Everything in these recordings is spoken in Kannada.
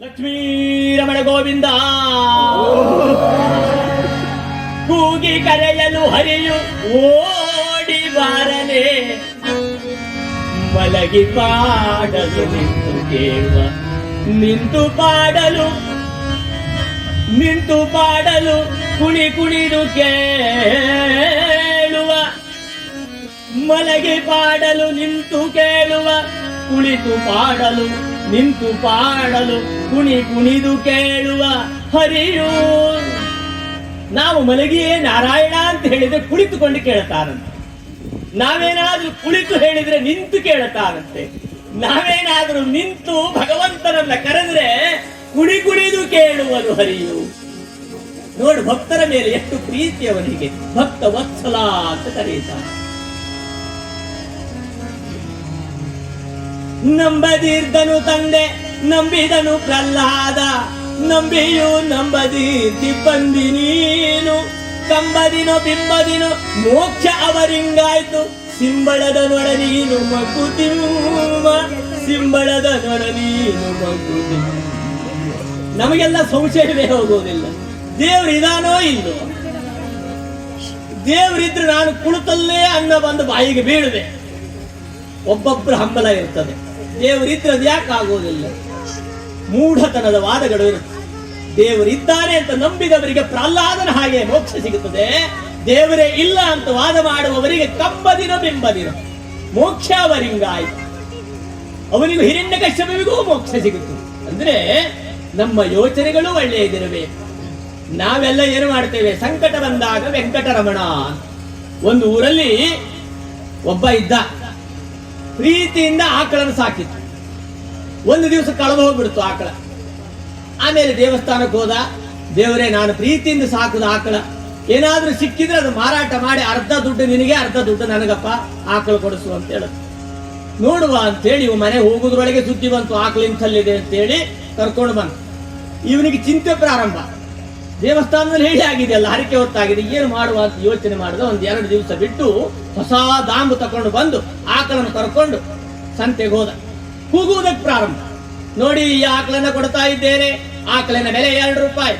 ಲಕ್ಷ್ಮೀ ರಮಣ ಗೋವಿಂದ. ಕೂಗಿ ಕರೆಯಲು ಹರಿಯು, ಓಡಿ ಬಾರನೆ ಮಲಗಿ ಪಾಡಲು ನಿಂತು ಕೇಳುವ, ನಿಂತು ಪಾಡಲು ನಿಂತು ಪಾಡಲು ಕುಣಿ ಕುಣಿದು ಕೇಳುವ. ಮಲಗಿ ಪಾಡಲು ನಿಂತು ಕೇಳುವ, ಕುಳಿತು ಪಾಡಲು ನಿಂತು ಪಾಡಲು ಕುಣಿ ಕುಣಿದು ಕೇಳುವ ಹರಿಯು. ನಾವು ಮಲಗಿಯೇ ನಾರಾಯಣ ಅಂತ ಹೇಳಿದ್ರೆ ಕುಳಿತುಕೊಂಡು ಕೇಳುತ್ತಾರಂತೆ ನಾವೇನಾದ್ರೂ ಕುಳಿತು ಹೇಳಿದ್ರೆ ನಿಂತು ಕೇಳುತ್ತಾರಂತೆ ನಾವೇನಾದ್ರೂ ನಿಂತು ಭಗವಂತನನ್ನ ಕರೆದ್ರೆ ಕುಣಿ ಕುಣಿದು ಕೇಳುವುದು ಹರಿಯು. ನೋಡು ಭಕ್ತರ ಮೇಲೆ ಎಷ್ಟು ಪ್ರೀತಿ ಅವನಿಗೆ. ಭಕ್ತ ವತ್ಸಲ ಅಂತ ಕರೆಯುತ್ತಾರೆ ನಂಬದಿರ್ದನು ತಂದೆ, ನಂಬಿದನು ಪ್ರಹ್ಲಾದ. ನಂಬಿಯು ನಂಬದಿ ಬಂದಿ ನೀನು. ಕಂಬದಿನೋ ಬಿಂಬದಿನೋ ಮೋಕ್ಷ ಅವರಿಂಗಾಯ್ತು. ಸಿಂಬಳದ ನೊಡ ನೀನು ಮಗುತಿಮ್ಮ ಸಿಂಬಳದ ನೊಡ ನೀನು ಮಗು ನಮಗೆಲ್ಲ ಸಂಶಯವೇ ಹೋಗೋದಿಲ್ಲ. ದೇವ್ರು ಇದಾನೋ ಇಲ್ಲೋ? ದೇವರಿದ್ರೆ ನಾನು ಕುಳಿತಲ್ಲೇ ಅನ್ನ ಬಂದು ಬಾಯಿಗೆ ಬೀಳುವೆ. ಒಬ್ಬೊಬ್ಬರು ಹಂಬಲ ಇರ್ತದೆ. ದೇವರಿದ್ರೆ ಅದು ಯಾಕೆ ಆಗೋದಿಲ್ಲ? ಮೂಢತನದ ವಾದಗಳು ದೇವರಿದ್ದಾನೆ ಅಂತ ನಂಬಿದವರಿಗೆ ಪ್ರಹ್ಲಾದನ ಹಾಗೆ ಮೋಕ್ಷ ಸಿಗುತ್ತದೆ. ದೇವರೇ ಇಲ್ಲ ಅಂತ ವಾದ ಮಾಡುವವರಿಗೆ ಕಂಬದಿನ ಬಿಂಬದಿನ. ಮೋಕ್ಷ ಅವರಿಂಗಾಯ್ತು. ಅವನಿಗೂ ಹಿರಣ್ಯ ಕಶ್ಯಪಿಗೂ ಮೋಕ್ಷ ಸಿಗುತ್ತದೆ. ಅಂದ್ರೆ ನಮ್ಮ ಯೋಚನೆಗಳು ಒಳ್ಳೆಯದಿರಬೇಕು. ನಾವೆಲ್ಲ ಏನು ಮಾಡ್ತೇವೆ? ಸಂಕಟ ಬಂದಾಗ ವೆಂಕಟರಮಣ ಒಂದು ಊರಲ್ಲಿ ಒಬ್ಬ ಇದ್ದ. ಪ್ರೀತಿಯಿಂದ ಆಕಳನ್ನು ಸಾಕಿತ್ತು ಒಂದು ದಿವಸ ಕಳೆದು ಹೋಗ್ಬಿಡ್ತು ಆಕಳ. ಆಮೇಲೆ ದೇವಸ್ಥಾನಕ್ಕೆ ಹೋದ, ದೇವರೇ, ನಾನು ಪ್ರೀತಿಯಿಂದ ಸಾಕುದ ಆಕಳ. ಏನಾದ್ರೂ ಸಿಕ್ಕಿದ್ರೆ ಅದು ಮಾರಾಟ ಮಾಡಿ, ಅರ್ಧ ದುಡ್ಡು ನಿನಗೆ, ಅರ್ಧ ದುಡ್ಡು ನನಗಪ್ಪ, ಆಕಳು ಕೊಡಿಸು ಅಂತ ಹೇಳುದು. ನೋಡುವ ಅಂತೇಳಿ ಇವ ಮನೆ ಹೋಗುದ್ರೊಳಗೆ ಸುದ್ದಿ ಬಂತು, ಆಕಳು ಇಂಥಲ್ಲಿದೆ ಅಂತೇಳಿ ಕರ್ಕೊಂಡು ಬಂತು ಇವನಿಗೆ ಚಿಂತೆ ಪ್ರಾರಂಭ. ದೇವಸ್ಥಾನದಲ್ಲಿ ಹೇಳಿ ಆಗಿದೆ ಅಲ್ಲ, ಹರಕೆ ಹೊತ್ತಾಗಿದೆ ಏನು ಮಾಡುವ ಅಂತ ಯೋಚನೆ ಮಾಡಿದ ಒಂದು ಎರಡು ದಿವಸ ಬಿಟ್ಟು ಹೊಸ ದಾಂಬು ತಕೊಂಡು ಬಂದು ಆಕಳನ್ನು ಕರ್ಕೊಂಡು ಸಂತೆಗೆ ಹೋದ. ಕೂಗುವುದಕ್ಕೆ ಪ್ರಾರಂಭ. ನೋಡಿ, ಈ ಆಕಳನ್ನ ಕೊಡ್ತಾ ಇದ್ದೇನೆ. ಆಕಳಿನ ಬೆಲೆ ಎರಡು ರೂಪಾಯಿ.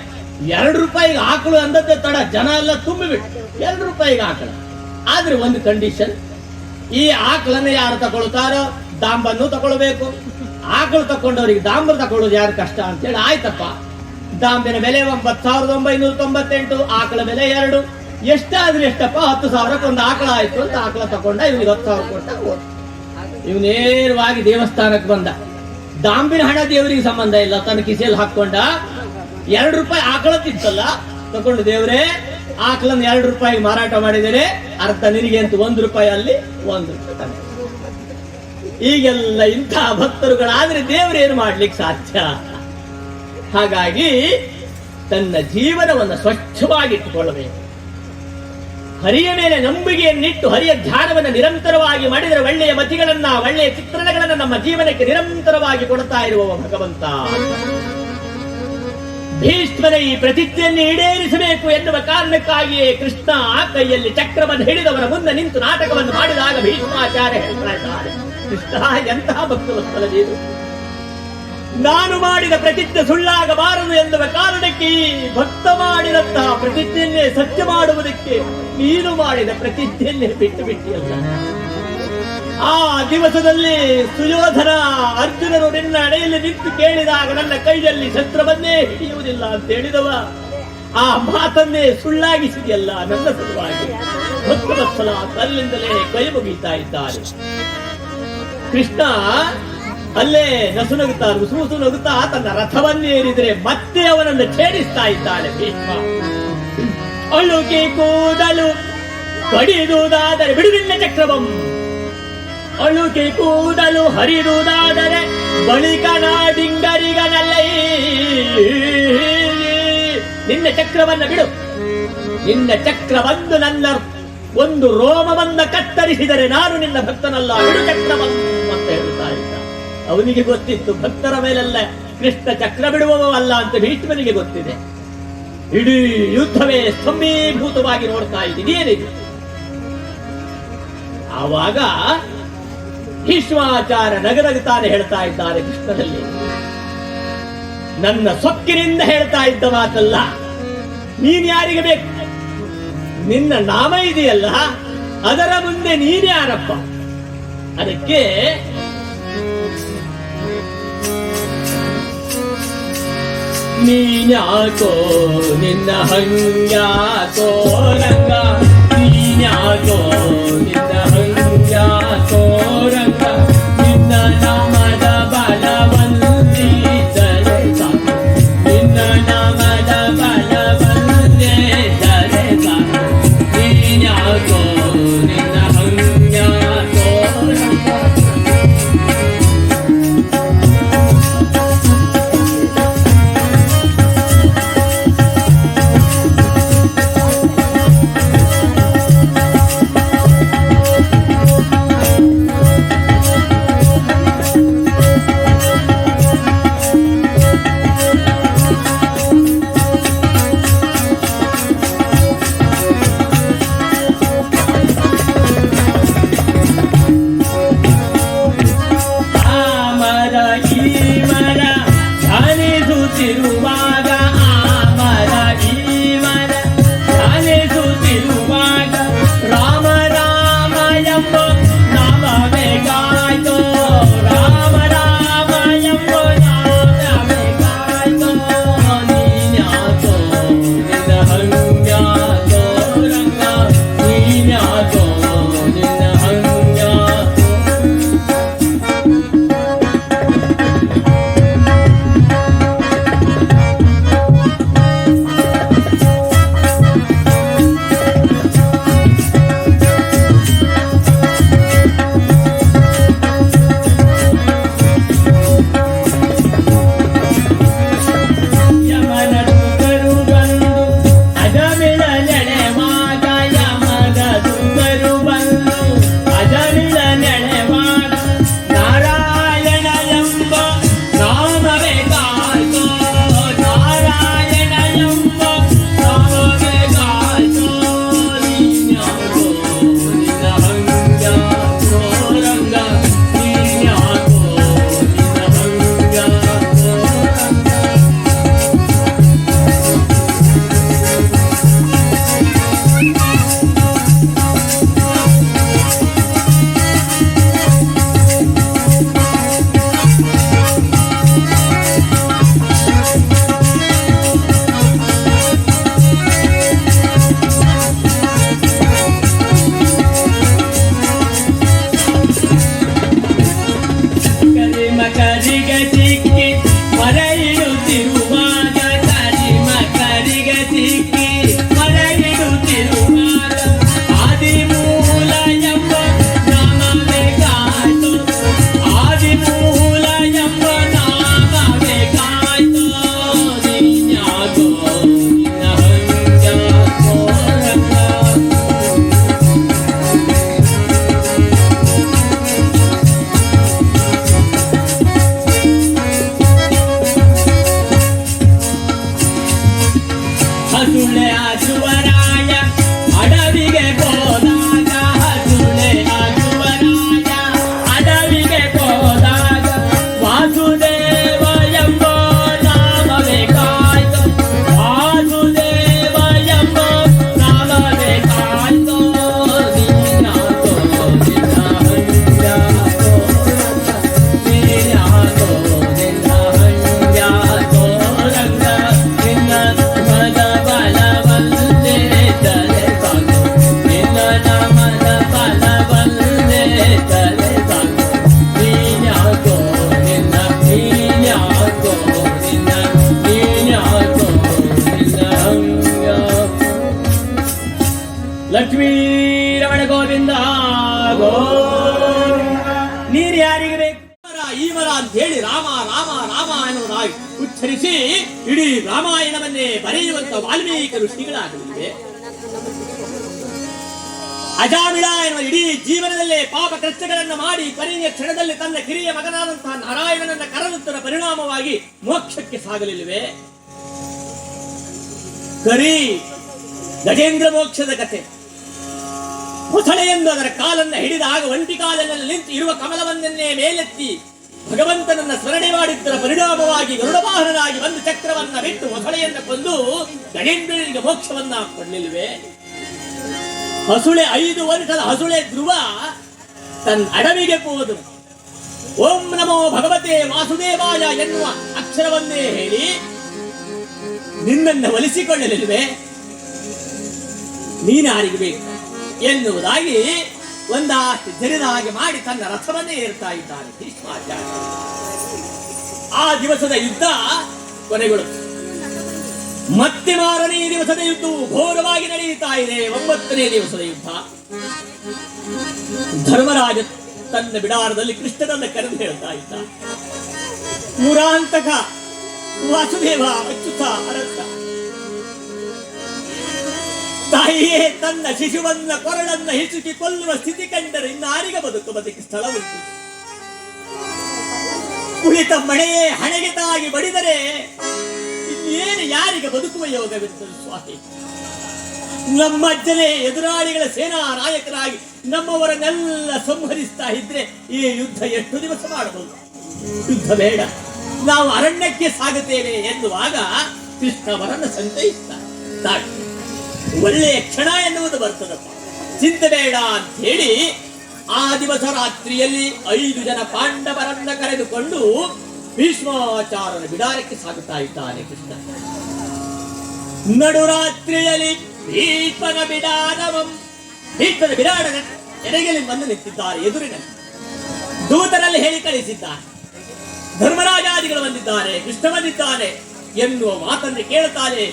ಎರಡು ರೂಪಾಯಿಗೆ ಆಕಳು ಅಂದದ್ದೇ ತಡ, ಜನ ಎಲ್ಲ ತುಂಬಿಬಿಟ್ಟು ಎರಡು ರೂಪಾಯಿಗೆ ಆಕಳ. ಆದ್ರೆ ಒಂದು ಕಂಡೀಷನ್ ಈ ಆಕಳನ್ನ ಯಾರು ತಗೊಳ್ತಾರೋ ದಾಂಬನ್ನು ತಗೊಳ್ಬೇಕು. ಆಕಳು ತಕೊಂಡವರಿಗೆ ದಾಂಬರ್ ತಕೊಳ್ಳೋದು ಯಾರು ಕಷ್ಟ ಅಂತೇಳಿ ಆಯ್ತಪ್ಪ ದಾಂಬಿನ ಬೆಲೆ ಒಂಬತ್ತು ಸಾವಿರದ ಒಂಬೈನೂರ ತೊಂಬತ್ತೆಂಟು, ಆಕಳ ಬೆಲೆ ಎರಡು. ಎಷ್ಟಾದ್ರೆ ಎಷ್ಟಪ್ಪ? ಹತ್ತು ಸಾವಿರಕ್ಕೆ ಒಂದು ಆಕಳ ಆಯ್ತು ಅಂತ ಆಕಳ ತಕೊಂಡ ಇವನಿಗೆ ಹತ್ತು ಸಾವಿರ ಕೊಟ್ಟ ಇವ್ ನೇರವಾಗಿ ದೇವಸ್ಥಾನಕ್ಕೆ ಬಂದ. ದಾಂಬಿನ ಹಣ ದೇವರಿಗೆ ಸಂಬಂಧ ಇಲ್ಲ. ತನ್ನ ಕಿಸೆಯಲ್ಲಿ ಹಾಕೊಂಡ ಎರಡು ರೂಪಾಯಿ ಆಕಳ ತಿಂತಲ್ಲ. ತಕೊಂಡು ದೇವರೇ, ಆಕಳನ್ನ ಎರಡು ರೂಪಾಯಿ ಮಾರಾಟ ಮಾಡಿದರೆ ಅರ್ಥ ನಿನಗೆ ಅಂತ ಒಂದು ರೂಪಾಯಿ ಅಲ್ಲಿ, ಒಂದು ರೂಪಾಯಿ. ಈಗೆಲ್ಲ ಇಂತಹ ಭಕ್ತರುಗಳಾದ್ರೆ ದೇವರೇನು ಮಾಡ್ಲಿಕ್ಕೆ ಸಾಧ್ಯ? ಹಾಗಾಗಿ ತನ್ನ ಜೀವನವನ್ನು ಸ್ವಚ್ಛವಾಗಿಟ್ಟುಕೊಳ್ಳಬೇಕು. ಹರಿಯ ಮೇಲೆ ನಂಬಿಕೆಯನ್ನಿಟ್ಟು ಹರಿಯ ಧ್ಯಾನವನ್ನು ನಿರಂತರವಾಗಿ ಮಾಡಿದರೆ ಒಳ್ಳೆಯ ಮತಿಗಳನ್ನ, ಒಳ್ಳೆಯ ಚಿತ್ರಣಗಳನ್ನ ನಮ್ಮ ಜೀವನಕ್ಕೆ ನಿರಂತರವಾಗಿ ಕೊಡ್ತಾ ಇರುವವ ಭಗವಂತ. ಭೀಷ್ಮನ ಈ ಪ್ರತಿಜ್ಞೆಯನ್ನು ಈಡೇರಿಸಬೇಕು ಎನ್ನುವ ಕಾರಣಕ್ಕಾಗಿಯೇ ಕೃಷ್ಣ ಆ ಕೈಯಲ್ಲಿ ಚಕ್ರವನ್ನು ಹಿಡಿದವರ ಮುಂದೆ ನಿಂತು ನಾಟಕವನ್ನು ಮಾಡಿದಾಗ ಭೀಷ್ಮಾಚಾರ್ಯ ಹೇಳ್ತಾ ಇದ್ದಾರೆ. ಕೃಷ್ಣ ಎಂತಹ ಭಕ್ತವತ್ಸಲ ನೀನು ಮಾಡಿದ ಪ್ರತಿಜ್ಞೆ ಸುಳ್ಳಾಗಬಾರದು ಎನ್ನುವ ಕಾರಣಕ್ಕೆ ಭಕ್ತ ಮಾಡಿದಂತಹ ಪ್ರತಿಜ್ಞೆಯನ್ನೇ ಸತ್ಯ ಮಾಡುವುದಕ್ಕೆ ನೀನು ಮಾಡಿದ ಪ್ರತಿಜ್ಞೆಯನ್ನೇ ಬಿಟ್ಟು ಬಿಟ್ಟಿಯಲ್ಲ. ಆ ದಿವಸದಲ್ಲಿ ಸುಯೋಧನ ಅರ್ಜುನರು ನಿನ್ನ ಅಡೆಯಲ್ಲಿ ನಿಂತು ಕೇಳಿದಾಗ ನನ್ನ ಕೈಯಲ್ಲಿ ಶಸ್ತ್ರವನ್ನೇ ಹಿಡಿಯುವುದಿಲ್ಲ ಅಂತ ಹೇಳಿದವ. ಆ ಮಾತನ್ನೇ ಸುಳ್ಳಾಗಿಸಿದೆಯಲ್ಲ ನನ್ನ ಸಲುವಾಗಿ. ಭಕ್ತವತ್ಸಲ ಅಲ್ಲಿಂದಲೇ ಕೈ ಮುಗಿತಾ ಇದ್ದಾರೆ. ಕೃಷ್ಣ ಅಲ್ಲೇ ನಸುನಗುತ್ತಾ ರುಸುರುಸು ನಗುತ್ತಾ ತನ್ನ ರಥವನ್ನೇರಿದರೆ ಮತ್ತೆ ಅವನನ್ನು ಛೇಡಿಸ್ತಾ ಇದ್ದಾಳೆ ಭೀಷ್ಮ. ಅಳುಗೆ ಕೂದಲು ಕಡಿಯುವುದಾದರೆ ಬಿಡುವಿಲ್ಲ ಚಕ್ರವಂ. ಅಳುಕಿ ಕೂದಲು ಹರಿದುದಾದರೆ, ಬಳಿಕ ನಾಡಿಂಗರಿಗನಲ್ಲೈ ನಿನ್ನ ಚಕ್ರವನ್ನ ಬಿಡು. ನಿನ್ನ ಚಕ್ರವನ್ನು ನನ್ನ ಒಂದು ರೋಮವನ್ನ ಕತ್ತರಿಸಿದರೆ ನಾನು ನಿನ್ನ ಭಕ್ತನಲ್ಲ. ಬಿಡು ಚಕ್ರವನ್ನು ಅವನಿಗೆ ಗೊತ್ತಿತ್ತು, ಭಕ್ತರ ಮೇಲೆಲ್ಲ, ಕೃಷ್ಣ ಚಕ್ರ ಬಿಡುವವಲ್ಲ ಅಂತ ಭೀಷ್ಮನಿಗೆ ಗೊತ್ತಿದೆ. ಇಡೀ ಯುದ್ಧವೇ ಸ್ತಂಭೀಭೂತವಾಗಿ ನೋಡ್ತಾ ಇದ್ದೀನಿ, ಏನಿದೆ? ಆವಾಗ ಭೀಷ್ಮಾಚಾರ ನಗನಗುತ್ತಾನೆ ಹೇಳ್ತಾ ಇದ್ದಾರೆ ಕೃಷ್ಣದಲ್ಲಿ ನನ್ನ ಸೊಕ್ಕಿನಿಂದ ಹೇಳ್ತಾ ಇದ್ದ ಮಾತಲ್ಲ, ನೀನ್ ಯಾರಿಗೆ ಬೇಕು? ನಿನ್ನ ನಾಮ ಇದೆಯಲ್ಲ, ಅದರ ಮುಂದೆ ನೀನ್ ಯಾರಪ್ಪ? ಅದಕ್ಕೆ ನೀನ್ಯಾಕೋ ನಿನ್ನ ಹಂಗ್ಯಾಕೋ Maharaj ಮೋಕ್ಷಕ್ಕೆ ಸಾಗಲಿಲ್ಲವೆ? ಕರಿ ಗಜೇಂದ್ರ ಮೋಕ್ಷದ ಕಥೆ ಎಂದು ಅದರ ಕಾಲನ್ನ ಹಿಡಿದಾಗ ಒಂಟಿ ಕಾಲನಲ್ಲಿ ನಿಂತು ಇರುವ ಕಮಲವನ್ನೇ ಮೇಲೆತ್ತಿ ಭಗವಂತನನ್ನ ಸ್ಮರಣೆ ಮಾಡಿದ್ದರ ಪರಿಣಾಮವಾಗಿ ಗರುಡವಾಹನನಾಗಿ ಒಂದು ಚಕ್ರವನ್ನ ಬಿಟ್ಟು ಮೊಸಳೆಯನ್ನ ಕೊಂದು ಗಣೇಂದ್ರನಿಗೆ ಮೋಕ್ಷವನ್ನ ಕೊಡ್ಲಿಲ್ವೇ ಹಸುಳೆ, ಐದು ವರ್ಷದ ಹಸುಳೆ ಧ್ರುವ ತನ್ನ ಅಡವಿಗೆ ಹೋದು ಓಂ ನಮೋ ಭಗವತೆ ವಾಸುದೇವಾಯ ಎನ್ನುವ ಅಕ್ಷರವನ್ನೇ ಹೇಳಿ ನಿನ್ನನ್ನು ಒಲಿಸಿಕೊಳ್ಳಲಿಲ್ವೆ ನೀನಾರಿಗೆ ಬೇಕು ಎನ್ನುವುದಾಗಿ ಒಂದಾಷ್ಟು ಜರಿದಾಗಿ ಮಾಡಿ ತನ್ನ ರಥವನ್ನೇ ಏರ್ತಾ ಇದ್ದಾನೆ ಭೀಷ್ಮಾಚಾರ್ಯ. ಆ ದಿವಸದ ಯುದ್ಧ ಕೊನೆಗಳು ಮತ್ತೆ ಮಾರನೇ ದಿವಸದ ಯುದ್ಧವು ಘೋರವಾಗಿ ನಡೆಯುತ್ತಾ ಇದೆ. ಒಂಬತ್ತನೇ ದಿವಸದ ಯುದ್ಧ. ಧರ್ಮರಾಜ ತನ್ನ ಬಿಡಾರದಲ್ಲಿ ಕೃಷ್ಣನನ್ನು ಕರೆದು ಹೇಳ್ತಾ ಇದ್ದ ಮುರಾಂತಕ ವಾಸುದೇವ ಅಚ್ಯುತ ಅರಂತ ತಾಯಿಯೇ, ತನ್ನ ಶಿಶುವನ್ನ ಕೊರಳನ್ನ ಹಿಸುಕಿ ಕೊಲ್ಲುವ ಸ್ಥಿತಿ ಕಂಡರೆ ಇನ್ನಾರಿಗ ಬದುಕು ಬದುಕಿ ಸ್ಥಳ ಉಂಟು. ಕುಳಿತ ಮಳೆಯೇ ಹಣೆಗೆ ತಾಗಿ ಬಡಿದರೆ ಇನ್ನೇನು ಯಾರಿಗೆ ಬದುಕುವ ಯೋಗವಿರುತ್ತದೆ ಸ್ವಾಮಿ. ನಮ್ಮ ಅಜ್ಜನೇ ಎದುರಾಳಿಗಳ ಸೇನಾ ನಾಯಕರಾಗಿ ನಮ್ಮವರನ್ನೆಲ್ಲ ಸಂಹರಿಸ್ತಾ ಇದ್ರೆ ಈ ಯುದ್ಧ ಎಷ್ಟು ದಿವಸ ಮಾಡಬಹುದು? ಯುದ್ಧ ಬೇಡ. ನಾವು ಅರಣ್ಯಕ್ಕೆ ಸಾಗುತ್ತೇವೆ ಎನ್ನುವಾಗ ಕೃಷ್ಣವರನ್ನು ಸಾಕು. ಒಳ್ಳೆಯ ಕ್ಷಣ ಎನ್ನುವುದು ಬರ್ತದಪ್ಪ. ಚಿಂತೆ ಬೇಡ ಅಂತ ಹೇಳಿ ಆ ದಿವಸ ರಾತ್ರಿಯಲ್ಲಿ ಐದು ಜನ ಪಾಂಡವರನ್ನ ಕರೆದುಕೊಂಡು ಭೀಷ್ಮಾಚಾರನ ಬಿಡಾರಕ್ಕೆ ಸಾಗುತ್ತಾ ಇದ್ದಾನೆ ಕೃಷ್ಣ. ನಡುರಾತ್ರಿಯಲ್ಲಿ ಭೀಷ್ಮನ ಬಿಡಾರವಂ, ಭೀಷ್ಮನ ಬಿಡಾಡನ ಎಡೆಯಲ್ಲಿ ಬಂದು ನಿಂತಿದ್ದಾರೆ ಎದುರಿನಲ್ಲಿ. ದೂತರಲ್ಲಿ ಹೇಳಿ ಕಳಿಸಿದ್ದಾರೆ ಧರ್ಮರಾಜಾದಿಗಳು ಬಂದಿದ್ದಾರೆ, ಕೃಷ್ಣ ಬಂದಿದ್ದಾನೆ ಎನ್ನುವ ಮಾತನ್ನು ಕೇಳುತ್ತಾನೆ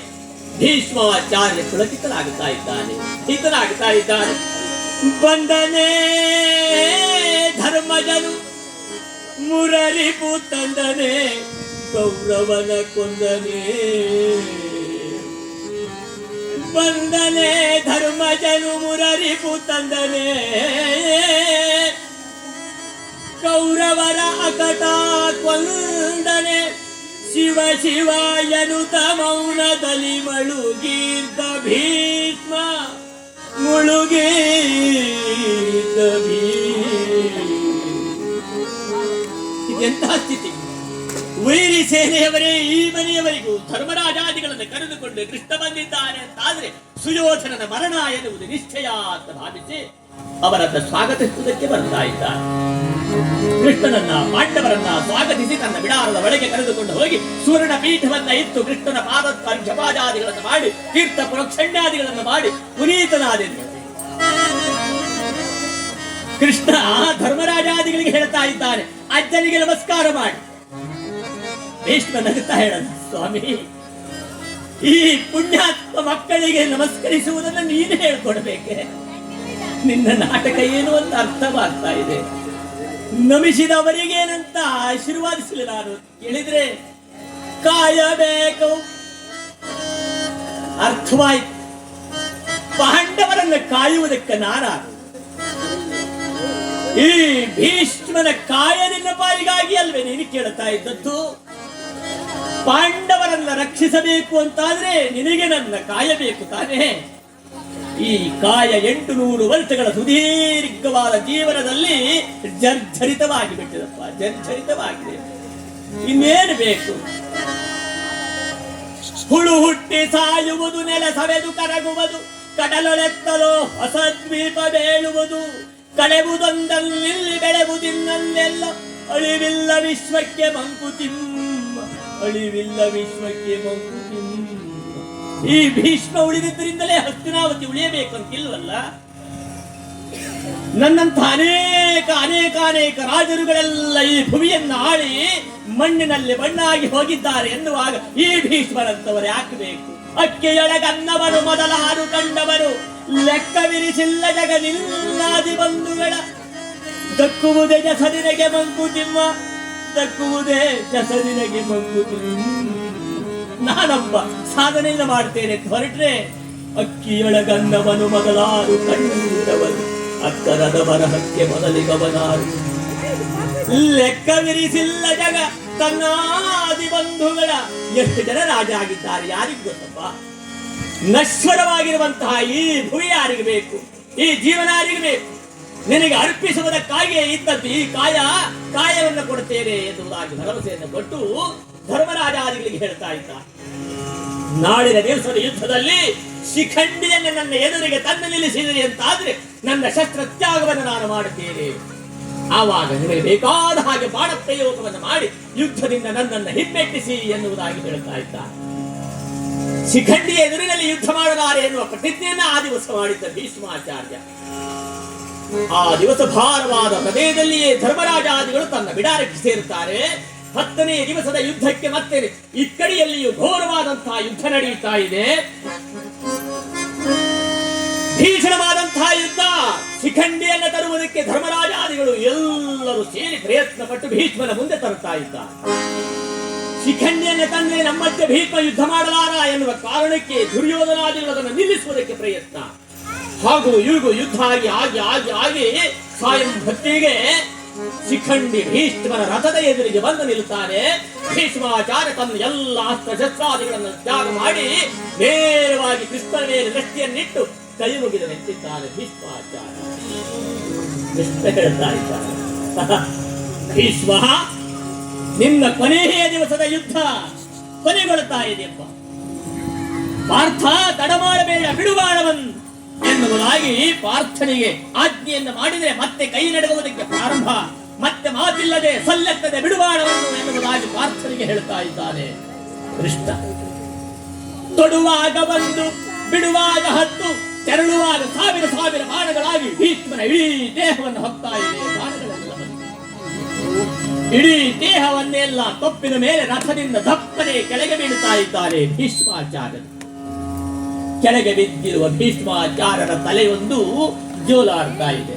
ಭೀಷ್ಮಾಚಾರ್ಯ ಪುಳಕಿತನಾಗುತ್ತಾ ಇದ್ದಾನೆ ಹಿತನಾಗುತ್ತಾ ಇದ್ದಾನೆ. ಬಂದನೆ ಧರ್ಮಜನು, ಮುರಳಿ ತಂದನೆ ಕೌರವನ ಕೊಂದನೆ. ಬಂದನೆ ಧರ್ಮಜನು, ಮುರಳಿ ತಂದನೆ ಕೌರವರ ಅಕಟ ಕೊಂದನೆ ಶಿವ ಶಿವ ಎನ್ನುತ್ತ ಮೌನದಲ್ಲಿ ಮಳುಗೀರ್ತ ಭೀಷ್ಮ ಮುಳುಗೀರ್ತ ಭೀಷ್ಮ. ಇದೆಂತಹ ಸ್ಥಿತಿ? ವೈರಿ ಸೇನೆಯವರೇ ಈ ಮನೆಯವರಿಗೂ ಧರ್ಮರಾಜಾದಿಗಳನ್ನು ಕರೆದುಕೊಂಡು ಕೃಷ್ಣ ಬಂದಿದ್ದಾನೆ ಅಂತಾದ್ರೆ ಸುಯೋಧನನ ಮರಣ ಎನ್ನುವುದು ನಿಶ್ಚಯ ಅಂತ ಭಾವಿಸಿ ಅವರನ್ನು ಸ್ವಾಗತಿಸುವುದಕ್ಕೆ ಬರ್ತಾ ಇದ್ದಾರೆ ಕೃಷ್ಣನನ್ನ ಪಾಂಡವರನ್ನ ಸ್ವಾಗತಿಸಿ ತನ್ನ ಬಿಡಾರದ ಒಳಗೆ ಕರೆದುಕೊಂಡು ಹೋಗಿ ಸೂರ್ಯನ ಪೀಠವನ್ನ ಇತ್ತು. ಕೃಷ್ಣನ ಪಾದ ಮಾಡಿ, ತೀರ್ಥ ಪ್ರೋಕ್ಷಣ್ಯಾದಿಗಳನ್ನು ಮಾಡಿ, ಪುನೀತನಾದೆನು. ಕೃಷ್ಣ ಧರ್ಮರಾಜಾದಿಗಳಿಗೆ ಹೇಳ್ತಾ ಇದ್ದಾನೆ, ಅಜ್ಜನಿಗೆ ನಮಸ್ಕಾರ ಮಾಡಿ. ಭೀಷ್ಮ ನಗುತ್ತಾ ಹೇಳದ, ಸ್ವಾಮಿ, ಈ ಪುಣ್ಯಾತ್ಮ ಮಕ್ಕಳಿಗೆ ನಮಸ್ಕರಿಸುವುದನ್ನು ನೀನು ಹೇಳ್ಕೊಡ್ಬೇಕೆ. ನಿನ್ನ ನಾಟಕ ಏನು ಅಂತ ಅರ್ಥವಾಗ್ತಾ ಇದೆ. ನಮಿಸಿದವರಿಗೇನಂತ ಆಶೀರ್ವಾದಿಸಲಿ ನಾನು. ಹೇಳಿದ್ರೆ ಕಾಯಬೇಕು. ಅರ್ಥವಾಯ್ತು. ಪಾಂಡವರನ್ನ ಕಾಯುವುದಕ್ಕೆ ನಾರ ಈ ಭೀಷ್ಮನ ಕಾಯ ನಿನ್ನ ಪಾಲಿಗಾಗಿ ಅಲ್ವೇ ನೀನು ಕೇಳ್ತಾ ಇದ್ದದ್ದು? ಪಾಂಡವರನ್ನ ರಕ್ಷಿಸಬೇಕು ಅಂತಾದ್ರೆ ನಿನಗೆ ನನ್ನ ಕಾಯಬೇಕು ತಾನೇ? ಈ ಕಾಯ ಎಂಟು ನೂರು ವರ್ಷಗಳ ಸುದೀರ್ಘವಾದ ಜೀವನದಲ್ಲಿ ಜರ್ಜರಿತವಾಗಿ ಬಿಟ್ಟಿದಪ್ಪ ಜರ್ಜರಿತವಾಗಿದೆ. ಇನ್ನೇನು ಬೇಕು? ಹುಳು ಹುಟ್ಟಿ ಸಾಯುವುದು, ನೆಲ ಸವೆದು ಕರಗುವುದು ಕಡಲೊಳೆತ್ತಲು ಹೊಸ ದ್ವೀಪ ಬೇಳುವುದು ಕಳೆವುದೊಂದಲ್ಲಿ ಬೆಳೆವುದಿನ್ನೆಲ್ಲ ಅಳಿವಿಲ್ಲ ವಿಶ್ವಕ್ಕೆ ಮಂಕುತಿಮ್ಮ, ಅಳಿವಿಲ್ಲ ವಿಶ್ವಕ್ಕೆ ಮಂಕುತಿಮ್ಮ. ಈ ಭೀಷ್ಮ ಉಳಿದಿದ್ದರಿಂದಲೇ ಹಸ್ತಿನಾವತಿ ಉಳಿಯಬೇಕಂತಿಲ್ವಲ್ಲ? ನನ್ನಂತ ಅನೇಕ ಅನೇಕ ಅನೇಕ ರಾಜರುಗಳೆಲ್ಲ ಈ ಭುವಿಯನ್ನು ಆಳಿ ಮಣ್ಣಿನಲ್ಲಿ ಮಣ್ಣಾಗಿ ಹೋಗಿದ್ದಾರೆ ಎನ್ನುವಾಗ ಈ ಭೀಷ್ಮರಂತವರು ಯಾಕೆ ಬೇಕು? ಅಕ್ಕಿಯೊಳಗನ್ನವರು ಮೊದಲಾರು ಕಂಡವರು, ಲೆಕ್ಕವಿರಿಸಿಲ್ಲ ಜಗದಿಲ್ಲಾದಿ ಬಂಧುಗಳ. ದಕ್ಕುವುದೇ ಜಸದಿನಗೆ ಮಂಕುತಿಮ್ಮ, ದಕ್ಕುವುದೇ ಜಸದಿನಗೆ ಮಂಕುತಿಮ್ಮ. ನಾನೊಬ್ಬ ಸಾಧನೆಯಿಂದ ಮಾಡ್ತೇನೆ ಹೊರಟ್ರೆ ಅಕ್ಕಿಯೊಳಗನ್ನವನು ಮೊದಲಾರು ಕಂಡವನು ಅಕ್ಕರದ ಬರಹಕ್ಕೆ ಮೊದಲಿಗವನಾರು. ಲೆಕ್ಕವಿರಿಸಿಲ್ಲ ಜಗ ತನ್ನಾದಿ ಬಂಧುಗಳ. ಎಷ್ಟು ಜನ ರಾಜ ಆಗಿದ್ದಾರೆ ಯಾರಿಗೂ ಗೊತ್ತಪ್ಪ? ನಶ್ವರವಾಗಿರುವಂತಹ ಈ ಭೂಮಿ ಯಾರಿಗೆ ಬೇಕು? ಈ ಜೀವನ ಯಾರಿಗೆ ಬೇಕು? ನಿನಗೆ ಅರ್ಪಿಸುವುದಕ್ಕಾಗಿಯೇ ಇದ್ದದ್ದು ಈ ಕಾಯ, ಕಾಯವನ್ನು ಕೊಡುತ್ತೇನೆ ಎನ್ನುವುದಾಗಿ ಭರವಸೆಯನ್ನು ಕೊಟ್ಟು ಧರ್ಮರಾಜಾದಿಗಳಿಗೆ ಹೇಳ್ತಾ ಇದ್ದ. ನಾಳಿನ ದಿವಸದ ಯುದ್ಧದಲ್ಲಿ ಶಿಖಂಡಿಯನ್ನು ನನ್ನ ಎದುರಿಗೆ ತಂದು ನಿಲ್ಲಿಸಿದರೆ ಅಂತಾದ್ರೆ ನನ್ನ ಶಸ್ತ್ರ ತ್ಯಾಗವನ್ನು ನಾನು ಮಾಡುತ್ತೇನೆ. ಆವಾಗ ನಿಮಗೆ ಬೇಕಾದ ಹಾಗೆ ಬಾಣ ಪ್ರಯೋಗವನ್ನು ಮಾಡಿ ಯುದ್ಧದಿಂದ ನನ್ನನ್ನು ಹಿಮ್ಮೆಟ್ಟಿಸಿ ಎನ್ನುವುದಾಗಿ ಹೇಳ್ತಾ ಇದ್ದ. ಶಿಖಂಡಿಯ ಎದುರಿನಲ್ಲಿ ಯುದ್ಧ ಮಾಡಲಾರೆ ಎನ್ನುವ ಪ್ರತಿಜ್ಞೆಯನ್ನ ಆ ದಿವಸ ಮಾಡಿದ್ದ ಭೀಷ್ಮಾಚಾರ್ಯ. ಆ ದಿವಸ ಭಾರವಾದ ಹೃದಯದಲ್ಲಿಯೇ ಧರ್ಮರಾಜಾದಿಗಳು ತನ್ನ ಬಿಡಾರಕ್ಕೆ ಸೇರುತ್ತಾರೆ. ಹತ್ತನೇ ದಿವಸದ ಯುದ್ಧಕ್ಕೆ ಮತ್ತೆ ಇಕ್ಕಡಿಯಲ್ಲಿಯೂ ಘೋರವಾದಂತಹ ಯುದ್ಧ ನಡೆಯುತ್ತಾ ಇದೆ. ಭೀಷಣವಾದಂತಹ ಯುದ್ಧ! ಶಿಖಂಡಿಯನ್ನು ತರುವುದಕ್ಕೆ ಧರ್ಮರಾಜಾದಿಗಳು ಎಲ್ಲರೂ ಸೇರಿ ಪ್ರಯತ್ನ ಪಟ್ಟು ಭೀಷ್ಮನ ಮುಂದೆ ತರುತ್ತಾ ಇದ್ದಾರೆ. ಶಿಖಂಡಿಯನ್ನು ತಂದೆ ನಮ್ಮತ್ತೆ ಭೀಷ್ಮ ಯುದ್ಧ ಮಾಡಲಾರ ಎನ್ನುವ ಕಾರಣಕ್ಕೆ ದುರ್ಯೋಧನಾದಿಗಳು ಅದನ್ನು ನಿಲ್ಲಿಸುವುದಕ್ಕೆ ಪ್ರಯತ್ನ. ಹಾಗೂ ಇವಿಗೂ ಯುದ್ಧ ಆಗಿ ಆಗಿ ಆಗಿ ಆಗಿ ಸ್ವಯಂ ಹೊತ್ತಿಗೆ ಶಿಖಂಡಿ ಭೀಷ್ಮನ ರಥದ ಎದುರಿಗೆ ಬಂದು ನಿಲ್ಲುತ್ತಾನೆ. ಭೀಷ್ಮಾಚಾರ್ಯ ತನ್ನ ಎಲ್ಲ ಅಸ್ತ್ರ ಶಸ್ತ್ರಾದಿಗಳನ್ನು ತ್ಯಾಗ ಮಾಡಿ ನೇರವಾಗಿ ಕೃಷ್ಣನ ಮೇಲೆ ದೃಷ್ಟಿಯನ್ನಿಟ್ಟು ಕೈ ಮುಗಿದು ನಿಂತಿದ್ದಾನೆ ಭೀಷ್ಮಾಚಾರ್ಯ. ಕೃಷ್ಣ ಭೀಷ್ಮ, ನಿನ್ನ ಕೊನೆಯ ದಿವಸದ ಯುದ್ಧ ಕೊನೆಗೊಳ್ಳುತ್ತಾ ಇದೆಯಪ್ಪ. ಪಾರ್ಥ ತಡ ಮಾಡಬೇಡ ಎನ್ನುವುದಾಗಿ ಪ್ರಾರ್ಥನೆಗೆ ಆಜ್ಞೆಯನ್ನು ಮಾಡಿದರೆ ಮತ್ತೆ ಕೈ ನಡೆಯುವುದಕ್ಕೆ ಪ್ರಾರಂಭ. ಮತ್ತೆ ಮಾತಿಲ್ಲದೆ ಸಲ್ಲೆತ್ತದೆ ಬಿಡುವಾಡವನ್ನು ಎನ್ನುವುದಾಗಿ ಪ್ರಾರ್ಥನೆಗೆ ಹೇಳ್ತಾ ಇದ್ದಾನೆ. ಕೃಷ್ಣ. ತೊಡುವಾಗ ಬಂದು ಬಿಡುವಾಗ ಹತ್ತು, ತೆರಳುವಾಗ ಸಾವಿರ ಸಾವಿರ ಬಾಣಗಳಾಗಿ ಭೀಷ್ಮನ ಇಡೀ ದೇಹವನ್ನು ಹೊತ್ತಾ ಇದೆ. ಇಡೀ ದೇಹವನ್ನೆಲ್ಲ ತೊಪ್ಪಿನ ಮೇಲೆ ರಥದಿಂದ ದಪ್ಪನೆ ಕೆಳಗೆ ಬೀಳುತ್ತಾ ಇದ್ದಾರೆ ಭೀಷ್ಮಾಚಾರ್ಯರು. ಕೆಳಗೆ ಬಿದ್ದಿರುವ ಭೀಷ್ಮಾಚಾರರ ತಲೆಯೊಂದು ಜೋಲಾಡ್ತಾ ಇದೆ.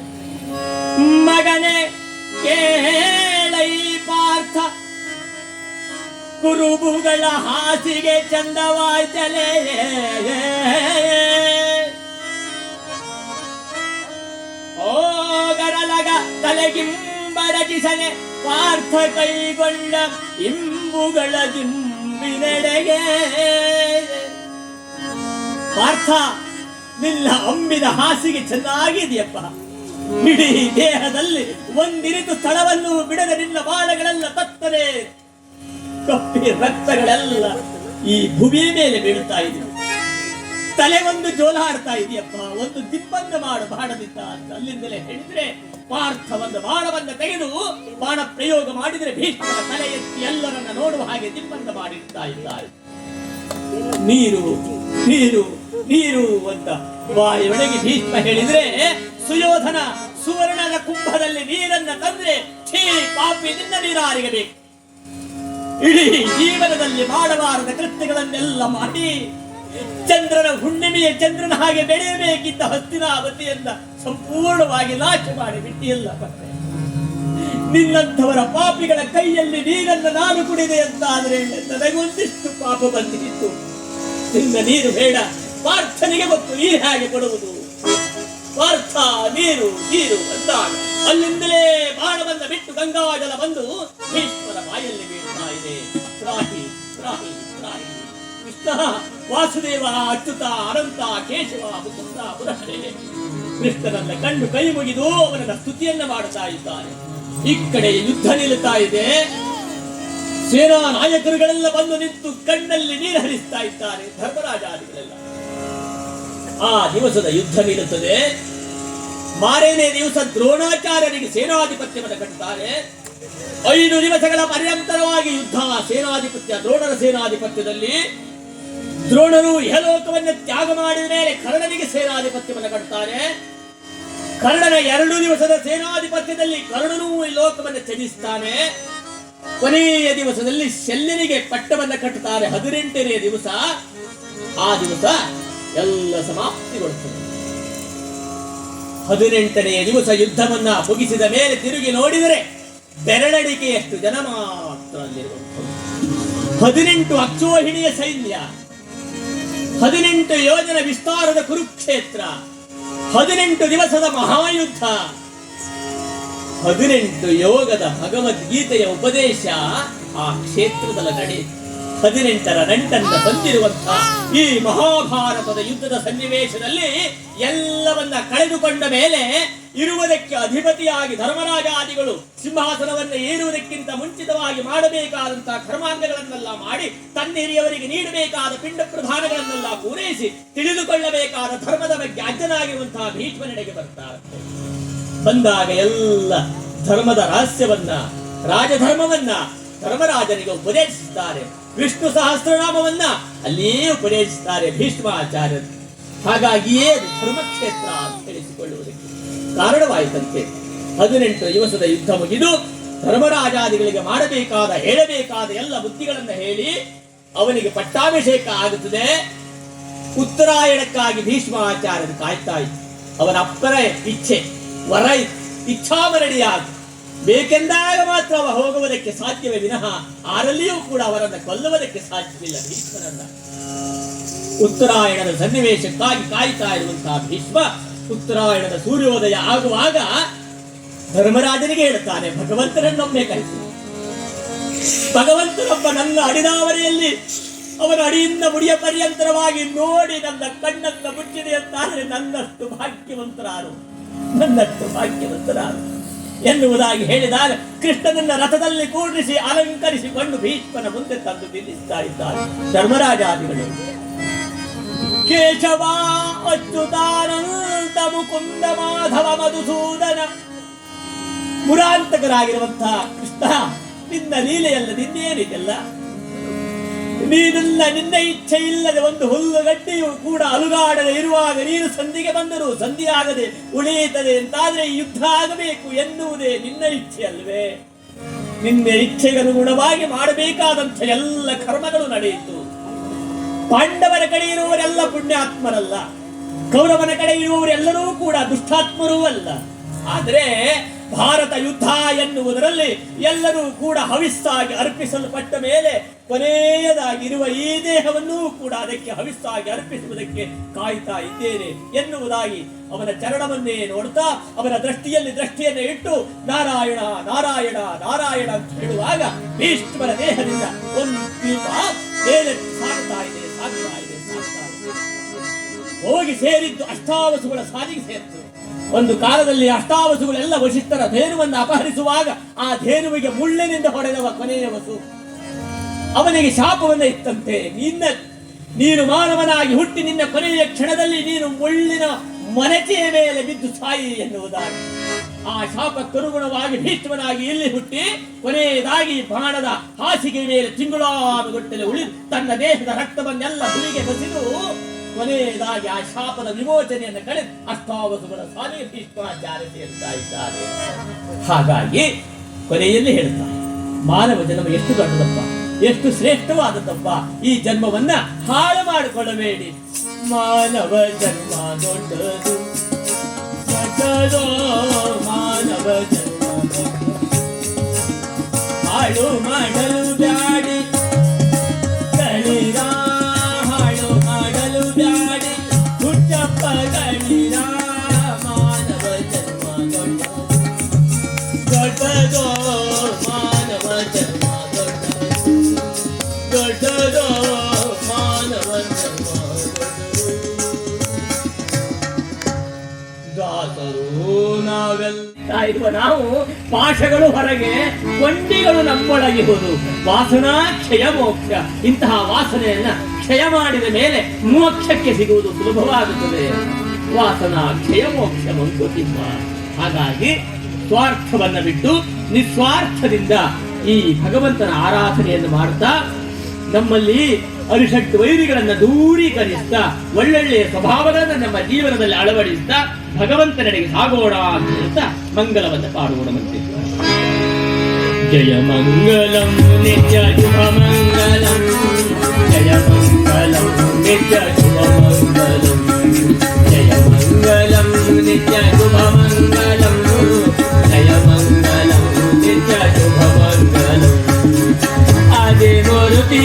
ಮಗನೇ, ಕೇಳೈ ಪಾರ್ಥ. ಕುರುಬುಗಳ ಹಾಸಿಗೆ ಚಂದವಾಯ್ತಲೇ. ಓಗರಲಗ ತಲೆಗಿಂಬರಚಿಸನೆ ಪಾರ್ಥ ಕೈಗೊಂಡ ಇಂಬುಗಳ ದಿಂಬಿನೆಡೆಗೆ. ಪಾರ್ಥ, ನಿನ್ನ ಅಂಬಿದ ಹಾಸಿಗೆ ಚೆನ್ನಾಗಿದೆಯಪ್ಪ. ಇಡೀ ದೇಹದಲ್ಲಿ ಒಂದಿರಿತು ಸ್ಥಳವನ್ನು ಬಿಡದೆ ನಿನ್ನ ಬಾಳಗಳೆಲ್ಲ ತತ್ತರೆ. ಕಪ್ಪಿ ರಕ್ತಗಳೆಲ್ಲ ಈ ಭೂಮಿಯ ಮೇಲೆ ಬೀಳ್ತಾ ಇದೆ ತಲೆ ಒಂದು ಜೋಲಾಡ್ತಾ ಇದೆಯಪ್ಪ, ಒಂದು ದಿಬ್ಬಂದ ಮಾಡು ಬಾಣದಿಂದ ಅಂತ. ಅಲ್ಲಿಂದಲೇ ಹೇಳಿದ್ರೆ ಪಾರ್ಥ ಒಂದು ಬಾಣವನ್ನು ತೆಗೆದು ಬಾಣ ಪ್ರಯೋಗ ಮಾಡಿದರೆ ಭೀಷ್ಮನ ತಲೆ ಎತ್ತಿ ಎಲ್ಲರನ್ನ ನೋಡುವ ಹಾಗೆ ದಿಬ್ಬಂದ ಮಾಡಿಡ್ತಾ ಇದ್ದಾರೆ ನೀರು ನೀರು ನೀರು ಅಂತ ಬಾಯೊಳಗೆ ಭೀಷ್ಮ ಹೇಳಿದ್ರೆ, ಸುಯೋಧನ ಸುವರ್ಣದ ಕುಂಭದಲ್ಲಿ ನೀರನ್ನ ತಂದ್ರೆ ಛೀ, ಪಾಪಿ ನಿನ್ನ ನೀರಾರಿಗೆ ಇಡೀ ಜೀವನದಲ್ಲಿ ಮಾಡಬಾರದ ಕೃತ್ಯಗಳನ್ನೆಲ್ಲ ಮಾಡಿ ಚಂದ್ರನ ಹುಣ್ಣಿಮೆಯ ಚಂದ್ರನ ಹಾಗೆ ಬೆಳೆಯಬೇಕಿದ್ದ ಹಸ್ತಿನಾವತಿಯನ್ನ ಸಂಪೂರ್ಣವಾಗಿ ನಾಶ ಮಾಡಿ ಬಿಟ್ಟಿಯಲ್ಲ ಮತ್ತೆ ನಿನ್ನಂಥವರ ಪಾಪಿಗಳ ಕೈಯಲ್ಲಿ ನೀರನ್ನು ನಾನು ಕುಡಿದೆ ಅಂತಾದ್ರೆ ನನಗೊಂದಿಷ್ಟು ಪಾಪ ಬಂದಿತ್ತು ನಿನ್ನ ನೀರು ಬೇಡ. ಪಾರ್ಥನಿಗೆ ಗೊತ್ತು ನೀರು ಹೇಗೆ ಕೊಡುವುದು? ಪಾರ್ಥ, ನೀರು ನೀರು ಅಂದಾಗ, ಅಲ್ಲಿಂದಲೇ ಬಂದ ಬಿಟ್ಟು ಗಂಗಾಜಲ ಬಂದು ಭೀಷ್ಮರ ಬಾಯಲ್ಲಿ ಬೀಳ್ತಾ ಇದೆ. ರಾಹಿ ರಾಹಿ ರಾಹಿ. ಕೃಷ್ಣ, ವಾಸುದೇವ, ಅಚ್ಯುತ, ಅನಂತ, ಕೇಶವ ಮುಕುಂದ ಪುರಹರೇ ಕೃಷ್ಣನನ್ನ ಕಂಡು ಕೈ ಮುಗಿದು ಅವನ ಸ್ತುತಿಯನ್ನ ಮಾಡುತ್ತಾ ಇದ್ದಾರೆ ಈ ಕಡೆ ಯುದ್ಧ ನಿಲ್ಲುತ್ತಾ ಇದೆ. ಸೇನಾ ನಾಯಕರುಗಳೆಲ್ಲ ಬಂದು ನಿಂತು ಕಣ್ಣಲ್ಲಿ ನೀರು ಹರಿಸ್ತಾ ಇದ್ದಾರೆ. ಧರ್ಮರಾಜಾದಿಗಳೆಲ್ಲ. ಆ ದಿವಸದ ಯುದ್ಧ ಮಾರನೇ ದಿವಸ ದ್ರೋಣಾಚಾರ್ಯರಿಗೆ ಸೇನಾಧಿಪತ್ಯವನ್ನು ಕಟ್ಟುತ್ತಾರೆ ಐದು ದಿವಸಗಳ ಪರ್ಯಂತರವಾಗಿ ಯುದ್ಧ ಸೇನಾಧಿಪತ್ಯ, ದ್ರೋಣರ ಸೇನಾಧಿಪತ್ಯದಲ್ಲಿ. ದ್ರೋಣರು ಯಹಲೋಕವನ್ನು ತ್ಯಾಗ ಮಾಡಿದ ಮೇಲೆ ಕರ್ಣನಿಗೆ ಸೇನಾಧಿಪತ್ಯವನ್ನು ಕಟ್ತಾರೆ ಕರ್ಣನ ಎರಡು ದಿವಸದ ಸೇನಾಧಿಪತ್ಯದಲ್ಲಿ ಕರ್ಣನೂ ಈ ಲೋಕವನ್ನು ತ್ಯಜಿಸ್ತಾನೆ. ಕೊನೆಯ ದಿವಸದಲ್ಲಿ ಶಲ್ಯನಿಗೆ ಪಟ್ಟವನ್ನು ಕಟ್ಟುತ್ತಾರೆ. ಹದಿನೆಂಟನೇ ದಿವಸ. ಆ ದಿವಸ ಎಲ್ಲ ಸಮಾಪ್ತಿಗೊಳ್ಳುತ್ತದೆ ಹದಿನೆಂಟನೆಯ ದಿವಸ ಯುದ್ಧವನ್ನ ಮುಗಿಸಿದ ಮೇಲೆ ತಿರುಗಿ ನೋಡಿದರೆ ಬೆರಳಡಿಕೆಯಷ್ಟು ಜನ ಮಾತ್ರ ಹದಿನೆಂಟು ಅಕ್ಷೋಹಿಣಿಯ ಸೈನ್ಯ, ಹದಿನೆಂಟು ಯೋಜನ ವಿಸ್ತಾರದ ಕುರುಕ್ಷೇತ್ರ, ಹದಿನೆಂಟು ದಿವಸದ ಮಹಾಯುದ್ಧ, ಹದಿನೆಂಟು ಯೋಗದ ಭಗವದ್ಗೀತೆಯ ಉಪದೇಶ ಆ ಕ್ಷೇತ್ರದಲ್ಲಿ ನಡೆಯಿತು ಹದಿನೆಂಟರ ನಂಟನ್ನು ಬಂದಿರುವಂತಹ ಈ ಮಹಾಭಾರತದ ಯುದ್ಧದ ಸನ್ನಿವೇಶದಲ್ಲಿ ಎಲ್ಲವನ್ನ ಕಳೆದುಕೊಂಡ ಮೇಲೆ ಇರುವುದಕ್ಕೆ ಅಧಿಪತಿಯಾಗಿ ಧರ್ಮರಾಜಾದಿಗಳು ಸಿಂಹಾಸನವನ್ನು ಏರುವುದಕ್ಕಿಂತ ಮುಂಚಿತವಾಗಿ ಮಾಡಬೇಕಾದಂತಹ ಕರ್ಮಾಂಗಗಳನ್ನೆಲ್ಲ ಮಾಡಿ ತನ್ನ ಹಿರಿಯವರಿಗೆ ನೀಡಬೇಕಾದ ಪಿಂಡ ಪ್ರಧಾನಗಳನ್ನೆಲ್ಲ ಪೂರೈಸಿ ತಿಳಿದುಕೊಳ್ಳಬೇಕಾದ ಧರ್ಮದ ಬಗ್ಗೆ ಅಜ್ಜನಾಗಿರುವಂತಹ ಭೀಷ್ಮನೆಡೆಗೆ ಬರ್ತಾರೆ. ಬಂದಾಗ ಎಲ್ಲ ಧರ್ಮದ ರಹಸ್ಯವನ್ನ, ರಾಜಧರ್ಮವನ್ನ ಧರ್ಮರಾಜನಿಗೆ ಉಪದೇಶಿಸುತ್ತಾರೆ ವಿಷ್ಣು ಸಹಸ್ರನಾಮವನ್ನ ಅಲ್ಲೇ ಉಪದೇಶಿಸುತ್ತಾರೆ ಭೀಷ್ಮಾಚಾರ್ಯರು. ಹಾಗಾಗಿಯೇ ಧರ್ಮಕ್ಷೇತ್ರ ಅಂತ ಹೇಳಿಸಿಕೊಳ್ಳುವುದಕ್ಕೆ ಕಾರಣವಾಯಿತಂತೆ. ಹದಿನೆಂಟು ದಿವಸದ ಯುದ್ಧ ಮುಗಿದು ಧರ್ಮರಾಜಾದಿಗಳಿಗೆ ಮಾಡಬೇಕಾದ, ಹೇಳಬೇಕಾದ ಎಲ್ಲ ಬುದ್ಧಿಗಳನ್ನು ಹೇಳಿ ಅವನಿಗೆ ಪಟ್ಟಾಭಿಷೇಕ ಆಗುತ್ತದೆ. ಉತ್ತರಾಯಣಕ್ಕಾಗಿ ಭೀಷ್ಮಾಚಾರ್ಯರು ಕಾಯ್ತಾ ಇತ್ತು ಅವನ ಅಪ್ಪರ ಇಚ್ಛೆ, ವರ ಇಚ್ಛಾಮರಣಿಯಾಗ ಬೇಕೆಂದಾಗ ಮಾತ್ರ ಅವ ಹೋಗುವುದಕ್ಕೆ ಸಾಧ್ಯವೇ ವಿನಃ ಆರಲ್ಲಿಯೂ ಕೂಡ ಅವರನ್ನು ಕೊಲ್ಲುವುದಕ್ಕೆ ಸಾಧ್ಯವಿಲ್ಲ ಭೀಷ್ಮನನ್ನ. ಉತ್ತರಾಯಣದ ಸನ್ನಿವೇಶಕ್ಕಾಗಿ ಕಾಯ್ತಾ ಇರುವಂತಹ ಭೀಷ್ಮ ಉತ್ತರಾಯಣದ ಸೂರ್ಯೋದಯ ಆಗುವಾಗ ಧರ್ಮರಾಜನಿಗೆ ಹೇಳುತ್ತಾನೆ, ಭಗವಂತನನ್ನೊಮ್ಮೆ ಕರೆಸಿ. ಭಗವಂತನೊಬ್ಬ ನನ್ನ ಅಡಿದಾವರೆಯಲ್ಲಿ ಅವನ ಅಡಿಯಿಂದ ಮುಡಿಯ ಪರ್ಯಂತರವಾಗಿ ನೋಡಿ ನನ್ನ ಕಣ್ಣತ್ತ ಮುಚ್ಚಿದೆ ಅಂತಾದ್ರೆ ನನ್ನಷ್ಟು ಭಾಗ್ಯವಂತರಾರು. ನನ್ನಷ್ಟು ಭಾಗ್ಯವಂತರಾರು. ಎನ್ನುವುದಾಗಿ ಹೇಳಿದಾಗ ಕೃಷ್ಣನನ್ನ ರಥದಲ್ಲಿ ಕೂಡಿಸಿ ಅಲಂಕರಿಸಿಕೊಂಡು ಭೀಷ್ಮನ ಮುಂದೆ ತಂದು ನಿಲ್ಲಿಸ್ತಾ ಇದ್ದಾರೆ. ಧರ್ಮರಾಜಾದಿಗಳು. ಕೇಶವ ಅಚ್ಯುತಾನಂತ ಮುಕುಂದ, ಮಾಧವ, ಮಧುಸೂದನ. ಮುರಾಂತಕರಾಗಿರುವಂತಹ ಕೃಷ್ಣ, ನಿನ್ನ ಲೀಲೆಯಲ್ಲ ನಿನ್ನೇನಿದೆಲ್ಲ ನೀನಲ್ಲ ನಿನ್ನ ಇಚ್ಛೆ ಇಲ್ಲದೆ ಒಂದು ಹುಲ್ಲುಗಡ್ಡೆಯು ಕೂಡ ಅಲುಗಾಡದೆ ಇರುವಾಗ ನೀನು ಸಂಧಿಗೆ ಬಂದರೂ ಸಂಧಿಯಾಗದೆ ಉಳಿಯುತ್ತದೆ ಎಂತಾದ್ರೆ ಯುದ್ಧ ಆಗಬೇಕು ಎನ್ನುವುದೇ ನಿನ್ನ ಇಚ್ಛೆ ಅಲ್ವೇ? ನಿನ್ನ ಇಚ್ಛೆಗನುಗುಣವಾಗಿ ಮಾಡಬೇಕಾದಂಥ ಎಲ್ಲ ಕರ್ಮಗಳು ನಡೆಯಿತು. ಪಾಂಡವರ ಕಡೆ ಇರುವವರೆಲ್ಲ ಪುಣ್ಯಾತ್ಮರಲ್ಲ. ಕೌರವನ ಕಡೆ ಇರುವವರೆಲ್ಲರೂ ಕೂಡ ದುಷ್ಟಾತ್ಮರೂ ಅಲ್ಲ. ಆದರೆ ಭಾರತ ಯುದ್ಧ ಎನ್ನುವುದರಲ್ಲಿ ಎಲ್ಲರೂ ಕೂಡ ಹವಿಸ್ಸಾಗಿ ಅರ್ಪಿಸಲ್ಪಟ್ಟ ಮೇಲೆ ಕೊನೆಯದಾಗಿರುವ ಈ ದೇಹವನ್ನೂ ಕೂಡ ಅದಕ್ಕೆ ಹವಿಸ್ಸಾಗಿ ಅರ್ಪಿಸುವುದಕ್ಕೆ ಕಾಯ್ತಾ ಇದ್ದೇನೆ ಎನ್ನುವುದಾಗಿ ಅವನ ಚರಣವನ್ನೇ ನೋಡ್ತಾ ಅವನ ದೃಷ್ಟಿಯಲ್ಲಿ ದೃಷ್ಟಿಯನ್ನು ಇಟ್ಟು ನಾರಾಯಣ ನಾರಾಯಣ ನಾರಾಯಣ ಅಂತ ಹೇಳುವಾಗ ಭೀಷ್ಮರ ದೇಹದಿಂದ ಒಂದು ದೀಪ ಮೇಲೆ ಸಾಗ್ತಾ ಇದೆ ಸಾಗ್ತಾ ಇದೆ. ಹೋಗಿ ಸೇರಿದ್ದು ಅಷ್ಟಾವಸುಗಳ ಸಾಲಿಗೆ ಸೇರಿತು. ಒಂದು ಕಾಲದಲ್ಲಿ ಅಷ್ಟಾವಸುಗಳೆಲ್ಲ ವಶಿಷ್ಠರ ಧೇನುವನ್ನು ಅಪಹರಿಸುವಾಗ ಆ ಧೇನುವಿಗೆ ಮುಳ್ಳಿನಿಂದ ಹೊಡೆದವ ಕೊನೆಯ ವಸು. ಅವನಿಗೆ ಶಾಪವನ್ನ ಇತ್ತಂತೆ. ನಿನ್ನ, ನೀನು ಮಾನವನಾಗಿ ಹುಟ್ಟಿ ನಿನ್ನ ಕೊನೆಯ ಕ್ಷಣದಲ್ಲಿ ನೀನು ಮುಳ್ಳಿನ ಮನಚೆಯ ಮೇಲೆ ಬಿದ್ದು ಸಾಯಿ ಎನ್ನುವುದಾಗಿ. ಆ ಶಾಪಕ್ಕನುಗುಣವಾಗಿ ಭೀಷ್ಮನಾಗಿ ಇಲ್ಲಿ ಹುಟ್ಟಿ ಕೊನೆಯದಾಗಿ ಬಾಣದ ಹಾಸಿಗೆ ಮೇಲೆ ತಿಂಗಳಾನುಗಟ್ಟಲೆ ಉಳಿದು ತನ್ನ ದೇಹದ ರಕ್ತವನ್ನೆಲ್ಲ ಹುಲಿಗೆ ಬಸಿದು ಕೊನೆಯದಾಗಿ ಆ ಶಾಪದ ವಿಮೋಚನೆಯನ್ನು ಕಳೆದು ಅಷ್ಟಾವಸುಗಳ ಸ್ವಾಮಿ ಭೀಷ್ಮಾಚಾರ್ಯ ಹಾಗಾಗಿ ಕೊನೆಯಲ್ಲಿ ಹೇಳ್ತಾರೆ, ಮಾನವ ಜನ್ಮ ಎಷ್ಟು ದೊಡ್ಡದಪ್ಪ, ಎಷ್ಟು ಶ್ರೇಷ್ಠವಾದದ್ದಪ್ಪ, ಈ ಜನ್ಮವನ್ನ ಹಾಳು ಮಾಡಿಕೊಳ್ಳಬೇಡಿ ಮಾನವ ಜನ್ಮ ದೊಡ್ಡದು ಮಾನವ ಜನ್ಮ. ಹಾಳು ಮಾಡಲು ಇರುವ ನಾವು ಪಾಶಗಳು ಹೊರಗೆ ಕೊಂಡಿಗಳು ನಮ್ಮೊಳಗೆ ಹೋದು. ವಾಸನಾ ಕ್ಷಯ ಮೋಕ್ಷ. ಇಂತಹ ವಾಸನೆಯನ್ನ ಕ್ಷಯ ಮಾಡಿದ ಮೇಲೆ ಮೋಕ್ಷಕ್ಕೆ ಸಿಗುವುದು ಸುಲಭವಾಗುತ್ತದೆ. ವಾಸನಾ ಕ್ಷಯ ಮೋಕ್ಷ ಮಂಕುತಿಮ್ಮ ಹಾಗಾಗಿ ಸ್ವಾರ್ಥವನ್ನ ಬಿಟ್ಟು ನಿಸ್ವಾರ್ಥದಿಂದ ಈ ಭಗವಂತನ ಆರಾಧನೆಯನ್ನು ಮಾಡುತ್ತಾ ನಮ್ಮಲ್ಲಿ ಅರಿಷಟ್ ವೈರಿಗಳನ್ನ ದೂರೀಕರಿಸ್ತಾ, ಒಳ್ಳೊಳ್ಳೆಯ ಸ್ವಭಾವಗಳನ್ನ ನಮ್ಮ ಜೀವನದಲ್ಲಿ ಅಳವಡಿಸ್ತಾ, ಭಗವಂತನಡೆಗೆ ಸಾಗೋಣ ಅಂತ ಮಂಗಲವನ್ನು ಪಾಡುವುಣವಂತೆ ಜಯ ಮಂಗಲಂ, ನಿತ್ಯ ಶುಭ ಮಂಗಲಂ. ಜಯ ಮಂಗಲಂ, ನಿತ್ಯ ಶುಭ ಮಂಗಲಂ. ಜಯ ಮಂಗಲಂ, ನಿತ್ಯ ಶುಭ ಮಂಗಲಂ. ಜಯ ಮಂಗಲಂ, ನಿತ್ಯ ಶುಭ ಮಂಗಲಂ. ಆದಿ ಮೂರುತಿ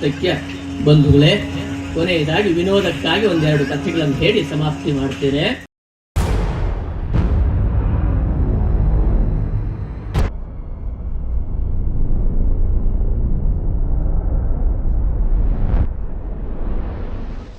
ಆಸ್ತಕ್ಯ ಬಂಧುಗಳೇ ಕೊನೆಯದಾಗಿ ವಿನೋದಕ್ಕಾಗಿ ಒಂದೆರಡು ಕಥೆಗಳನ್ನು ಹೇಳಿ ಸಮಾಪ್ತಿ ಮಾಡ್ತೇನೆ.